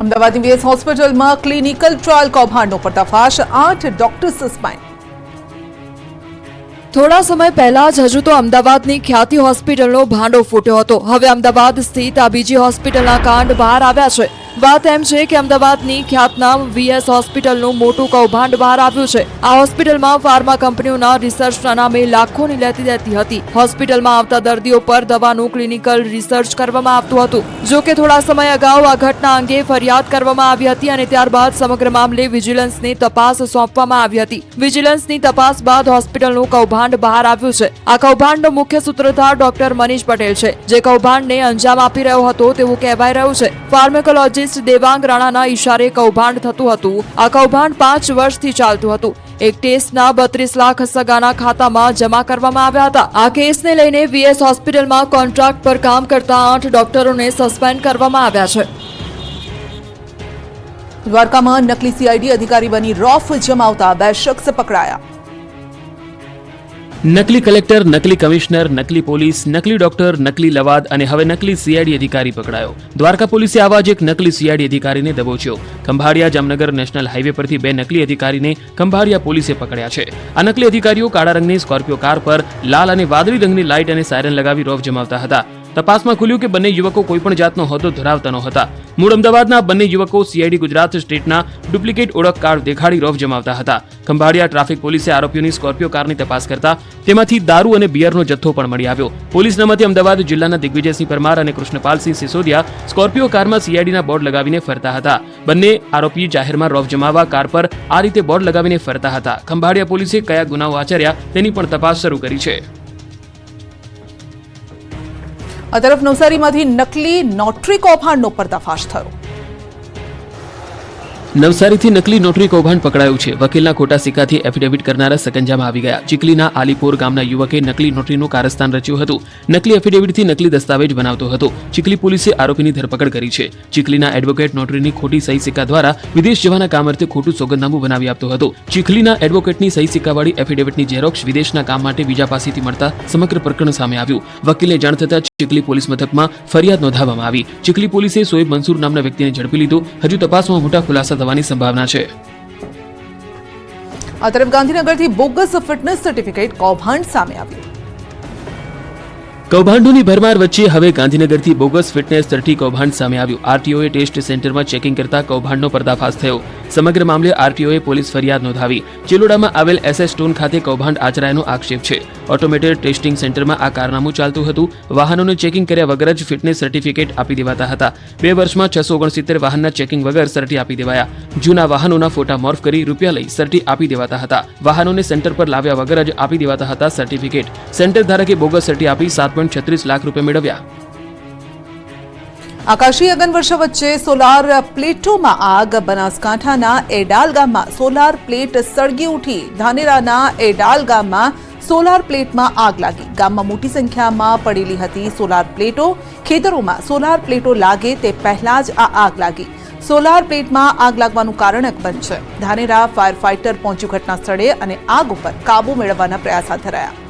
અમદાવાદની બીએસ હોસ્પિટલમાં clinical trial કૌભાંડનો પર્દાફાશ, આઠ ડોક્ટર સસ્પેન્ડ થોડા સમય પહેલા જ હજુ તો અમદાવાદની ખ્યાતિ હોસ્પિટલનો ભાંડો ફૂટ્યો હતો. હવે અમદાવાદ સ્થિત આ બીજી હોસ્પિટલના કાંડ બહાર આવ્યા છે. વાત એમ છે કે અમદાવાદની ખ્યાતનામ વીએસ હોસ્પિટલનું મોટું કૌભાંડ બહાર આવ્યું છે. આ હોસ્પિટલમાં ફાર્મા કંપનીઓના રિસર્ચના નામે લાખોની લેતી દેતી હતી. હોસ્પિટલમાં આવતા દર્દીઓ પર દવાનું ક્લિનિકલ રિસર્ચ કરવામાં આવતું હતું. જો કે થોડા સમય અગાઉ આ ઘટના અંગે ફરિયાદ કરવામાં આવી હતી અને ત્યારબાદ સમગ્ર મામલે વિજિલન્સની તપાસ સોંપવામાં આવી હતી. વિજિલન્સની તપાસ બાદ હોસ્પિટલનું કૌભાંડ બહાર આવ્યું છે. આ કૌભાંડનો મુખ્ય સૂત્રધાર ડોક્ટર મનીષ પટેલ છે. જે કૌભાંડને અંજામ આપી રહ્યો હતો તેવું કહેવાય રહ્યું છે. ફાર્મેકોલોજીસ્ટ દેવાંગ રાણાના ઈશારે કૌભાંડ થતું હતું. આ કૌભાંડ પાંચ વર્ષથી ચાલતું હતું. એક ટેસ્ટના બત્રીસ લાખ સગાના ખાતામાં જમા કરવામાં આવ્યા હતા. આ કેસને લઈને વીએસ હોસ્પિટલમાં કોન્ટ્રાક્ટ પર કામ કરતા આઠ ડોક્ટરોને સસ્પેન્ડ કરવામાં આવ્યા છે. દ્વારકામાં નકલી સીઆઈડી અધિકારી બની રોફ જમાવતા બે શખ્સ પકડાયા. નકલી કલેક્ટર, નકલી કમિશનર, નકલી પોલીસ, નકલી ડોક્ટર, નકલી લવાદ અને હવે નકલી સીઆઈડી અધિકારી પકડાયો. દ્વારકા પોલીસે આવા જ એક નકલી સીઆઈડી અધિકારીને દબોચ્યો. ખંભાળિયા જામનગર નેશનલ હાઈવે પરથી બે નકલી અધિકારીને ખંભાળિયા પોલીસે પકડ્યા છે. આ નકલી અધિકારીઓ કાળા રંગની સ્કોર્પિયો કાર પર લાલ અને વાદળી રંગની લાઇટ અને સાયરન લગાવી રોફ જમાવતા હતા. તપાસમાં ખુલ્યું કે બંને યુવકો કોઈપણ જાતનો હોદ્દો ધરાવતા ન હતા મૂળ અમદાવાદના બંને યુવકો સીઆઈડી ગુજરાત સ્ટેટના ડુપ્લિકેટ ઓળખ કાર્ડ દેખાડી રોફ જમાવતા હતા. ખંભાળિયા ટ્રાફિક પોલીસે આરોપીઓની સ્કોર્પિયો કારની તપાસ કરતા તેમાંથી દારૂ અને બિયરનો જથ્થો પણ મળી આવ્યો. પોલીસના મતે અમદાવાદ જિલ્લાના દિગ્વિજયસિંહ પરમાર અને કૃષ્ણપાલસિંહ સિસોદિયા સ્કોર્પિયો કારમાં સીઆઈડીના બોર્ડ લગાવીને ફરતા હતા. બંને આરોપી જાહેરમાં રોફ જમાવવા કાર પર આ રીતે બોર્ડ લગાવીને ફરતા હતા. ખંભાળિયા પોલીસે કયા ગુનાઓ આચર્યા તેની પણ તપાસ શરૂ કરી છે. આ તરફ નવસારીમાંથી નકલી નોટરી કૌભાંડનો પર્દાફાશ થયો. નવસારીથી નકલી નોટરી કૌભાંડ પકડાયું છે. વકીલના ખોટા સિક્કાથી એફિડેવિટ કરનારા સકંજામાં આવી ગયા. ચીકલીના આલીપોર ગામના યુવકે નકલી નોટરીનું કારસ્તાન રચ્યું હતું. નકલી એફિડેવિટથી નકલી દસ્તાવેજ બનાવતો હતો. ચીકલી પોલીસે આરોપીની ધરપકડ કરી છે. ચીકલીના એડવોકેટ નોટરીની ખોટી સહી સિક્કા દ્વારા વિદેશ જવાના કામ અર્થે ખોટું સોગંદનામું બનાવી આપતો હતો. ચીખલીના એડવોકેટની સહી સિક્કાવાળી એફિડેવિટની ઝેરોક્ષ વિદેશના કામ માટે બીજા પાસેથી મળતા સમગ્ર પ્રકરણ સામે આવ્યું. વકીલને જાણ થતાં ચીકલી પોલીસ મથકમાં ફરિયાદ નોંધાવવામાં આવી. ચીકલી પોલીસે સોએબ મંસૂર નામના વ્યક્તિને ઝડપી લીધો. હજુ તપાસમાં મોટા ખુલાસા થવાની સંભાવના છે. આ તરફ ગાંધીનગરથી બોગસ ફિટનેસ સર્ટિફિકેટ કૌભાંડ સામે આવ્યું. કૌભાંડોની ભરમાર વચ્ચે હવે ગાંધીનગરથી બોગસ ફિટનેસ સર્ટી કૌભાંડ સામે આવ્યું. આરટીઓએ ટેસ્ટ સેન્ટરમાં ચેકિંગ કરતા કૌભાંડનો પર્દાફાશ થયો. સમગ્ર મામલે આરટીઓએ પોલીસ ફરિયાદ નોંધાવી. ચેલોડામાં આવેલ એસએસ ટોન ખાતે કૌભાંડ આચરાયાનો આક્ષેપ છે. ઓટોમેટેડ ટેસ્ટિંગ સેન્ટરમાં આ કારનામું ચાલતું હતું. વાહનોનું ચેકિંગ કર્યા વગર જ ફિટનેસ સર્ટિફિકેટ આપી દેવાતા હતા. બે વર્ષમાં છસો ઓગણસિત્તેર વાહનના ચેકિંગ વગર સર્ટી આપી દેવાયા. જૂના વાહનોના ફોટા મોર્ફ કરી રૂપિયા લઈ સર્ટી આપી દેવાતા હતા. વાહનોને સેન્ટર પર લાવ્યા વગર જ આપી દેવાતા હતા સર્ટિફિકેટ. સેન્ટર ધારકે બોગસ સર્ટી આપી સાત પોઈન્ટ છત્રીસ લાખ રૂપિયા મેળવ્યા. આકાશી અગનવર્ષા વચ્ચે સોલાર પ્લેટોમાં આગ, બનાસકાંઠાના એડાલ ગામમાં સોલાર પ્લેટ સળગી ઉઠી ધાનેરાના એડાલ ગામમાં સોલાર પ્લેટમાં આગ લાગી. ગામમાં મોટી સંખ્યામાં પડેલી હતી સોલાર પ્લેટો. ખેતરોમાં સોલાર પ્લેટો લાગે તે પહેલા જ આ આગ લાગી. સોલાર પ્લેટમાં આગ લાગવાનું કારણ અકબંધ છે ધાનેરા ફાયર ફાઇટર પહોંચ્યું ઘટના સ્થળે અને આગ ઉપર કાબુ મેળવવાના પ્રયાસ હાથ ધરાયા.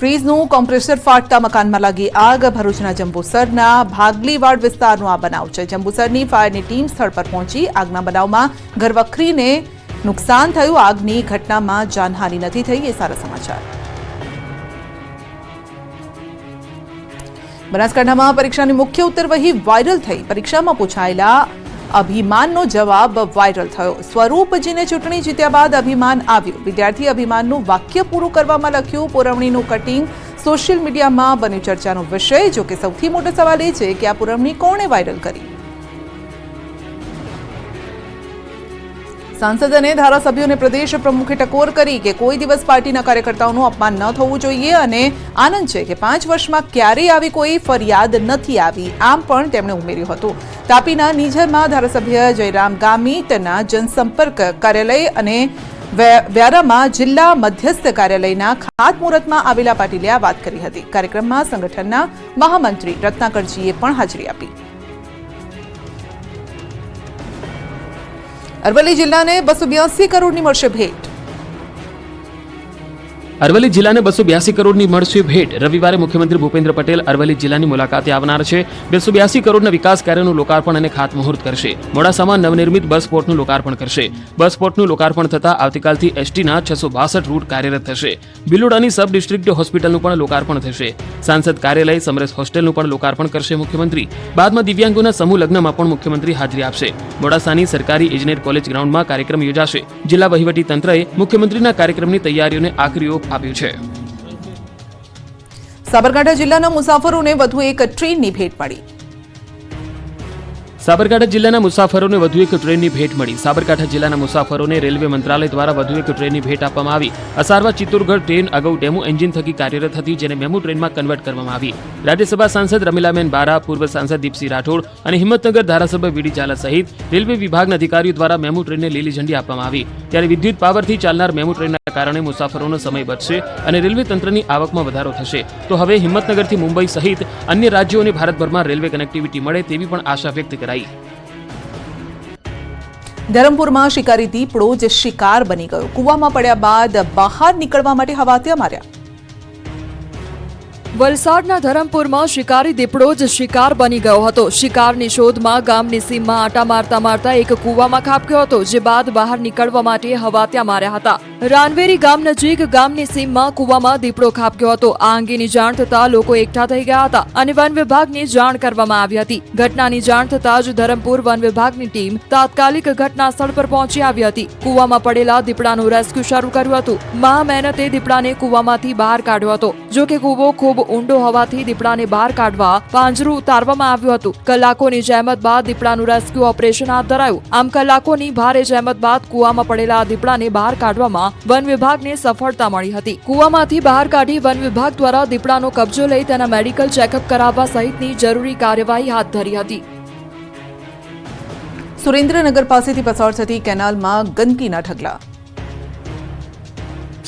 ફ્રીજનું કોમ્પ્રેસર ફાટતા મકાનમાં લાગી આગ, ભરૂચના જંબુસરના ભાગલીવાડ વિસ્તારનો આ બનાવ છે. જંબુસરની ફાયરની ટીમ સ્થળ પર પહોંચી આગના બનાવમાં ઘરવખરીને નુકસાન થયું. આગની ઘટનામાં જાનહાનિ નથી થઈ, એ સારા સમાચાર. બનાસકાંઠામાં પરીક્ષાની મુખ્ય ઉત્તરવહી વાયરલ થઈ. પરીક્ષામાં પૂછાયેલા અભિમાનનો જવાબ વાયરલ થયો. સ્વરૂપજીને ચૂંટણી જીત્યા બાદ અભિમાન આવ્યું. વિદ્યાર્થી અભિમાનનું વાક્ય પૂરું કરવામાં લખ્યું. પુરવણીનું કટિંગ સોશિયલ મીડિયામાં બન્યું ચર્ચાનો વિષય જો કે સૌથી મોટો સવાલ એ છે કે આ પુરવણી કોણે વાયરલ કરી? સાંસદ અને ધારાસભ્યોને પ્રદેશ પ્રમુખે ટકોર કરી કે કોઈ દિવસ પાર્ટીના કાર્યકર્તાઓનું અપમાન ન થવું જોઈએ અને આનંદ છે કે પાંચ વર્ષમાં ક્યારેય આવી કોઈ ફરિયાદ નથી આવી, આમ પણ તેમણે ઉમેર્યું હતું. તાપીના નિઝરમાં ધારાસભ્ય જયરામ ગામિતના જનસંપર્ક કાર્યાલય અને વ્યારામાં જિલ્લા મધ્યસ્થ કાર્યાલયના ખાતમુહૂર્તમાં આવેલા પાટીલે આ વાત કરી હતી. કાર્યક્રમમાં સંગઠનના મહામંત્રી રત્નાકરજીએ પણ હાજરી આપી. અરવલ્લી જિલ્લાને બસો બ્યાસી કરોડની મળશે ભેટ. અરવલ્લી જિલ્લાને બસો બ્યાસી કરોડની મળશે ભેટ. રવિવારે મુખ્યમંત્રી ભૂપેન્દ્ર પટેલ અરવલ્લી જિલ્લાની મુલાકાતે આવનાર છે. બસો બ્યાસી કરોડના વિકાસ કાર્યનું લોકાર્પણ અને ખાતમુહૂર્ત કરશે. મોડાસામાં નવનિર્મિત બસ પોર્ટનું લોકાર્પણ કરશે. બસ પોર્ટનું લોકાર્પણ થતાં આવતીકાલથી એસટીના છસો બાસઠ રૂટ કાર્યરત થશે. બિલોડાની સબ ડિસ્ટ્રિક્ટ હોસ્પિટલનું પણ લોકાર્પણ થશે. સાંસદ કાર્યાલય સમરસ હોસ્ટેલનું પણ લોકાર્પણ કરશે મુખ્યમંત્રી. બાદમાં દિવ્યાંગોના સમૂહ લગ્નમાં પણ મુખ્યમંત્રી હાજરી આપશે. મોડાસાની સરકારી ઇજનેર કોલેજ ગ્રાઉન્ડમાં કાર્યક્રમ યોજાશે. જિલ્લા વહીવટી તંત્રએ મુખ્યમંત્રીના કાર્યક્રમની તૈયારીઓને આખરી આપ્યું છે. સાબરકાંઠા જિલ્લાના મુસાફરોને વધુ એક ટ્રેનની ભેટ મળી. સાબરકાંઠા જિલ્લાના મુસાફરોને વધુ એક ટ્રેનની ભેટ મળી. સાબરકાંઠા જિલ્લાના મુસાફરોને રેલવે મંત્રાલય દ્વારા વધુ એક ટ્રેનની ભેટ આપવામાં આવી. અસારવા ચિત્તોરગઢ ટ્રેન અગાઉ ડેમો એન્જિન થકી કાર્યરત હતી, જેને મેમુ ટ્રેનમાં કન્વર્ટ કરવામાં આવી. રાજ્યસભા સાંસદ રમીલાબેન બારા, પૂર્વ સાંસદ દીપસિંહ રાઠોડ અને હિંમતનગર ધારાસભ્ય વીડી ઝાલા સહિત રેલવે વિભાગના અધિકારીઓ દ્વારા મેમુ ટ્રેનને લીલી ઝંડી આપવામાં આવી. ત્યારે વિદ્યુત પાવરથી ચાલનાર મેમુ ટ્રેનના કારણે મુસાફરોનો સમય બચશે અને રેલવે તંત્રની આવકમાં વધારો થશે. તો હવે હિંમતનગરથી મુંબઈ સહિત અન્ય રાજ્યો અને ભારતભરમાં રેલવે કનેક્ટિવિટી મળે તેવી પણ આશા વ્યક્ત કરાઈ. ધરમપુરમાં શિકારી દીપડો જે શિકાર બની ગયો. કૂવામાં પડ્યા બાદ બહાર નીકળવા માટે હવાતિયા માર્યા. વલસાડના ધરમપુરમાં શિકારી દીપડો જ શિકાર બની ગયો હતો. શિકારની શોધમાં ગામની સીમમાં આટા મારતા મારતા એક કૂવામાં ખાબક્યો હતો, જે બાદ બહાર નીકળવા માટે હવાત્યા માર્યા હતા. રાનવેરી ગામ નજીક ગામની સીમમાં કૂવામાં દીપડો ખાબક્યો હતો. આ અંગેની જાણ થતાં લોકો એકઠા થઈ ગયા હતા અને વન વિભાગને જાણ કરવામાં આવી હતી. ઘટનાની જાણ થતાં જ ધરમપુર વન વિભાગની ટીમ તાત્કાલિક ઘટના સ્થળ પર પહોંચી આવી હતી. કૂવામાં પડેલા દીપડાનું રેસ્ક્યુ શરૂ કર્યું હતું. મહા મહેનતે દીપડાને કૂવામાંથી બહાર કાઢ્યો હતો જો કે કૂવો ખૂબ ઊંડો હોવાથી દીપડાને બહાર કાઢવા પાંજરું ઉતારવામાં આવ્યું હતું. કલાકોની જહેમત બાદ દીપડાનું રેસ્ક્યુ ઓપરેશન હાથ ધરાયું. આમ કલાકોની ભારે જહેમત બાદ કુવામાં પડેલા દીપડાને બહાર કાઢવામાં વન વિભાગને સફળતા મળી હતી. કૂવામાંથી બહાર કાઢી વન વિભાગ દ્વારા દીપડાનો કબજો લઈ તેના મેડિકલ ચેકઅપ કરાવવા સહિતની જરૂરી કાર્યવાહી હાથ ધરી હતી. સુરેન્દ્રનગર પાસેથી પસાર થતી કેનાલમાં ગંદકીના ઢગલા.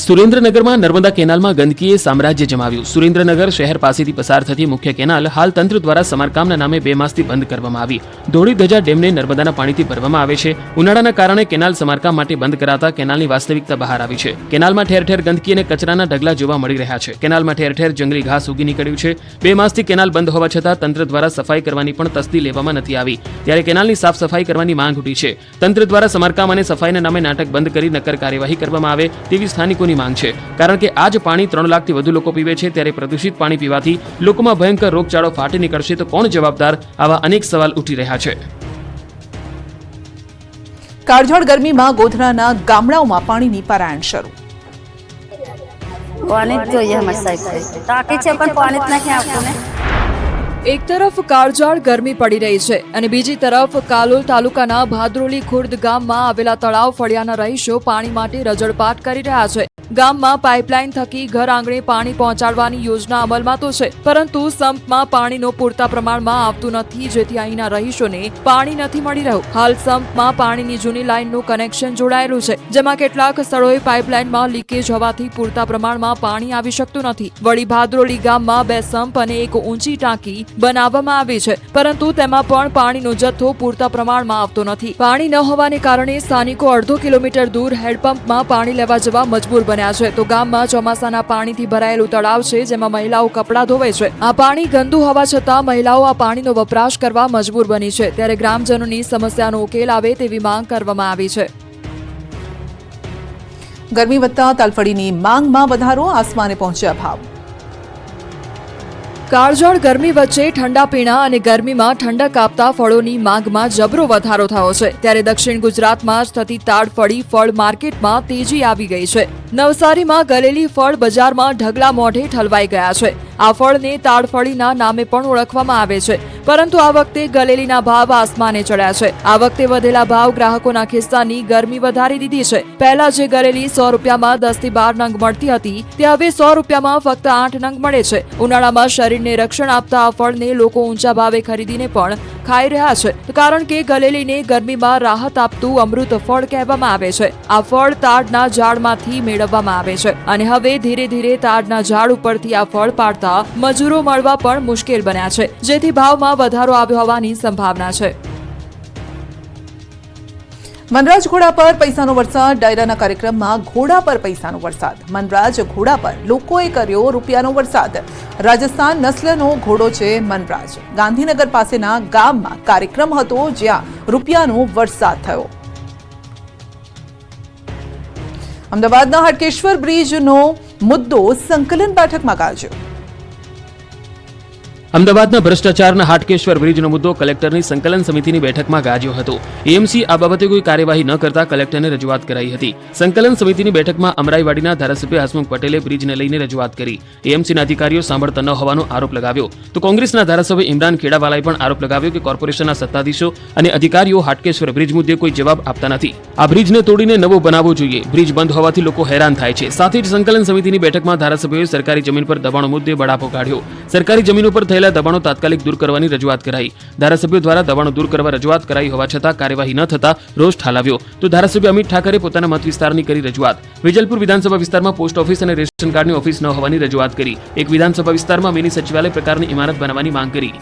સુરેન્દ્રનગરમાં નર્મદા કેનાલમાં ગંદકીએ સામ્રાજ્ય જમાવ્યું. સુરેન્દ્રનગર શહેર પાસેથી પસાર થતી મુખ્ય કેનાલ હાલ તંત્ર દ્વારા સમારકામના નામે બે માસથી બંધ કરવામાં આવી. ધોળી ધજા ડેમને નર્મદાના પાણીથી ભરવામાં આવે છે. ઉનાળાના કારણે કેનાલ સમારકામ માટે બંધ કરાતા કેનાલની વાસ્તવિકતા બહાર આવી છે. કેનાલમાં ઠેર ઠેર ગંદકી અને કચરાના ઢગલા જોવા મળી રહ્યા છે. કેનાલમાં ઠેર ઠેર જંગલી ઘાસ ઉગી નીકળ્યું છે. બે માસથી કેનાલ બંધ હોવા છતાં તંત્ર દ્વારા સફાઈ કરવાની પણ તસ્દી લેવામાં નથી આવી. ત્યારે કેનાલની સાફ સફાઈ કરવાની માંગ ઉઠી છે. તંત્ર દ્વારા સમારકામ અને સફાઈના નામે નાટક બંધ કરી નક્કર કાર્યવાહી કરવામાં આવે તેવી સ્થાનિકોની માંગ છે. કારણ કે આ જ પાણી ત્રણ લાખથી વધુ લોકો પીવે છે ત્યારે પ્રદૂષિત પાણી પીવાથી લોકોમાં ભયંકર રોગચાળો ફાટી નીકળશે તો કોણ જવાબદાર? આવા અનેક સવાલ ઉઠી રહ્યા છે. કાળઝાળ ગરમીમાં ગોધરાના ગામડાઓમાં પાણીની પારાયણ શરૂ. પાણી જ જોઈએ સાહેબ. ટાંકી છે પણ પાણી જ નથી આવતું ને. એક તરફ કાળજાળ ગરમી પડી રહી છે અને બીજી તરફ કાલોલ તાલુકાના ભાદરોલી ખુર્દ ગામમાં આવેલા તળાવ ફળિયાના રહીશો પાણી માટે રજળપાટ કરી રહ્યા છે. ગામમાં પાઇપલાઇન થકી ઘર આંગણે પાણી પહોંચાડવાની યોજના અમલમાં તો છે, પરંતુ સંપમાં પાણીનો પૂરતા પ્રમાણમાં આવતું નથી, જેથી અહીંના રહીશોને પાણી નથી મળી રહ્યું. હાલ સંપમાં પાણીની જૂની લાઇનનું કનેક્શન જોડાયેલું છે, જેમાં કેટલાક સ્થળોએ પાઇપલાઇનમાં લીકેજ હોવાથી પૂરતા પ્રમાણમાં પાણી આવી શકતું નથી. વળી ભાદરોલી ગામમાં બે સંપ અને એક ઊંચી ટાંકી બનાવવામાં આવી છે. પરંતુ તેમાં પણ પાણીનો જથ્થો પૂરતા પ્રમાણમાં આવતો નથી. પાણી ન હોવાને કારણે સ્થાનિકો અડધો કિલોમીટર દૂર હેડપંપમાં પાણી લેવા જવા મજબૂર બન્યા છે. તો ગામમાં ચોમાસાના પાણીથી ભરાયેલું તળાવ છે, જેમાં મહિલાઓ કપડાં ધોવે છે. આ પાણી ગંદુ હોવા છતાં મહિલાઓ આ પાણીનો વપરાશ કરવા મજબૂર બની છે. ત્યારે ગ્રામજનોની સમસ્યાનો ઉકેલ આવે તેવી માંગ કરવામાં આવી છે. ગરમી વધતા તાલફળીની માંગમાં વધારો, આસમાને પહોંચ્યા ભાવ. કાળઝાળ ગરમી વચ્ચે ઠંડા પીણા અને ગરમીમાં ઠંડક આપતા ફળોની માંગમાં જબરો વધારો થયો છે. ત્યારે દક્ષિણ ગુજરાતમાં જ થતી તાડફળી ફળ માર્કેટમાં તેજી આવી ગઈ છે. નવસારીમાં ગલેલી ફળ બજારમાં ઢગલા મોઢે ઠલવાઈ ગયા છે. આ ફળને તાડફળીના નામે પણ ઓળખવામાં આવે છે. પરંતુ આ વખતે ગલેલીના ભાવ આસમાને ચડ્યા છે. આ વખતે વધેલા ભાવ ગ્રાહકોના ખિસ્સાની ગરમી વધારી દીધી છે. પહેલા જે ગલેલી સો રૂપિયામાં દસથી બાર નંગ મળતી હતી, તે હવે સો રૂપિયામાં ફક્ત આઠ નંગ મળે છે. ઉનાળામાં શરીરને રક્ષણ આપતા આ ફળને લોકો ઊંચા ભાવે ખરીદીને પણ ખાઈ રહ્યા છે. કારણ કે ગલેલીને ગરમીમાં રાહત આપતું અમૃત ફળ કહેવામાં આવે છે. આ ફળ તાડના ઝાડમાંથી મેળવવામાં આવે છે. અને હવે ધીરે ધીરે તાડના ઝાડ ઉપરથી આ ફળ પાડતા મજૂરો મળવા પણ મુશ્કેલ બન્યા છે. જેથી ભાવમાં વધારો આવ્યો હોવાની સંભાવના છે. મનરાજ ઘોડા પર પૈસાનો વરસાદ, ડાયરાના કાર્યક્રમમાં ઘોડા પર પૈસાનો વરસાદ. મનરાજ ઘોડા પર લોકોએ કર્યો રૂપિયાનો વરસાદ. રાજસ્થાન નસ્લનો ઘોડો છે મનરાજ. ગાંધીનગર પાસેના ગામમાં કાર્યક્રમ હતો જ્યાં રૂપિયાનો વરસાદ થયો. અમદાવાદના હાટકેશ્વર બ્રિજનો મુદ્દો સંકલન બેઠકમાં ગાજ્યો. અમદાવાદના ભ્રષ્ટાચારના હાટકેશ્વર બ્રિજનો મુદ્દો કલેક્ટરની સંકલન સમિતિની બેઠકમાં ગાજ્યો હતો. એએમસી આ બાબતે કોઈ કાર્યવાહી ન કરતા કલેક્ટરને રજૂઆત કરાઈ હતી. સંકલન સમિતિની બેઠકમાં અમરાઈવાડીના ધારાસભ્ય હસમુખ પટેલે બ્રિજને લઈને રજૂઆત કરી. એએમસીના અધિકારીઓ સાંભળતા ન હોવાનો આરોપ લગાવ્યો. તો કોંગ્રેસના ધારાસભ્ય ઇમરાન ખેડાવાલાએ પણ આરોપ લગાવ્યો કે કોર્પોરેશનના સત્તાધીશો અને અધિકારીઓ હાટકેશ્વર બ્રિજ મુદ્દે કોઈ જવાબ આપતા નથી. આ બ્રિજને તોડીને નવો બનાવવો જોઈએ. બ્રિજ બંધ હોવાથી લોકો હેરાન થાય છે. સાથે જ સંકલન સમિતિની બેઠકમાં ધારાસભ્યોએ સરકારી જમીન પર દબાણો મુદ્દે બળાપો કાઢ્યો. સરકારી જમીન ઉપર થયેલા દબાણો તાત્કાલિક દૂર કરવાની રજૂઆત કરાઈ. ધારાસભ્યો દ્વારા દબાણો દૂર કરવા રજૂઆત કરાઈ હોવા છતાં કાર્યવાહી ન થતા રોષ ઠાલવ્યો. તો ધારાસભ્ય અમિત ઠાકરે પોતાના મત વિસ્તારની કરી રજૂઆત. વેજલપુર વિધાનસભા વિસ્તારમાં પોસ્ટ ઓફિસ અને રેશન કાર્ડની ઓફિસ ન હોવાની રજૂઆત કરી. એક વિધાનસભા વિસ્તારમાં મિની સચિવાલય પ્રકારની ઇમારત બનાવવાની માંગ કરી.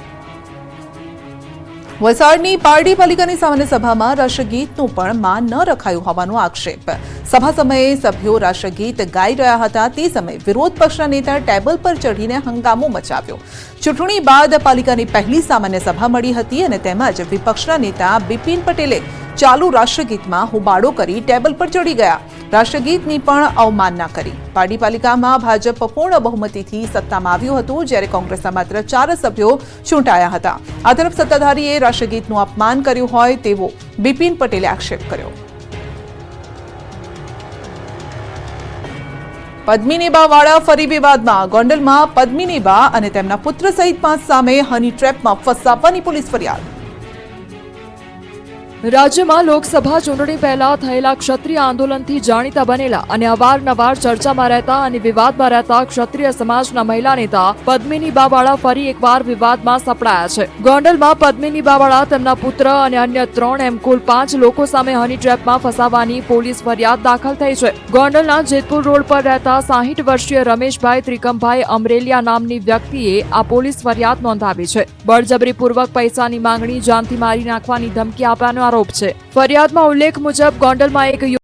વલસાડની પારડી પાલિકાની સામાન્ય સભામાં રાષ્ટ્રગીતનું પણ માન ન રખાયું હોવાનો આક્ષેપ. સભા સમયે સભ્યો રાષ્ટ્રગીત ગાઈ રહ્યા હતા. તે સમયે વિરોધ પક્ષના નેતા ટેબલ પર ચઢીને હંગામો મચાવ્યો. ચૂંટણી બાદ પાલિકાની પહેલી સામાન્ય સભા મળી હતી અને તેમજ વિપક્ષના નેતા બિપિન પટેલે ચાલુ રાષ્ટ્રગીતમાં હોબાળો કરી ટેબલ પર ચડી ગયા. રાષ્ટ્રગીતની પણ અવમાનના કરી. પાલિકામાં ભાજપ પૂર્ણ બહુમતીથી સત્તામાં આવ્યું હતું, જ્યારે કોંગ્રેસના માત્ર ચાર સભ્યો ચૂંટાયા હતા. આ તરફ સત્તાધારીએ રાષ્ટ્રગીતનું અપમાન કર્યું હોય તેવો બિપિન પટેલે આક્ષેપ કર્યો. પદ્મિનીબા વાળા ફરી વિવાદમાં, ગોંડલમાં પદ્મિનીબા અને તેમના પુત્ર સહિત પાંચ સામે હની ટ્રેપમાં ફસાવવાની પોલીસ ફરિયાદ. રાજ્યમાં લોકસભા ચૂંટણી પહેલા થયેલા ક્ષત્રિય આંદોલનથી જાણીતા બનેલા અને અવારનવાર ચર્ચામાં રહેતા અને વિવાદમાં રહેતા ક્ષત્રિય સમાજના મહિલા નેતા પદ્મિની બાવાળા ફરી એકવાર વિવાદમાં સપડાયા છે. ગોંડલમાં પદ્મિની બાવાળા, તેમના પુત્ર અને અન્ય ત્રણ એમ કુલ પાંચ લોકો સામે હની ટ્રેપમાં ફસાવાની પોલીસ ફરિયાદ દાખલ થઈ છે. ગોંડલના જેતપુર રોડ પર રહેતા સાહીઠ વર્ષીય રમેશભાઈ ત્રિકમભાઈ અમરેલિયા નામની વ્યક્તિએ આ પોલીસ ફરિયાદ નોંધાવી છે. બળજબરીપૂર્વક પૈસાની માંગણી, જાનથી મારી નાખવાની ધમકી આપવાનો આરોપ છે ફરિયાદમાં ઉલ્લેખ મુજબ ગોંડલમાં એક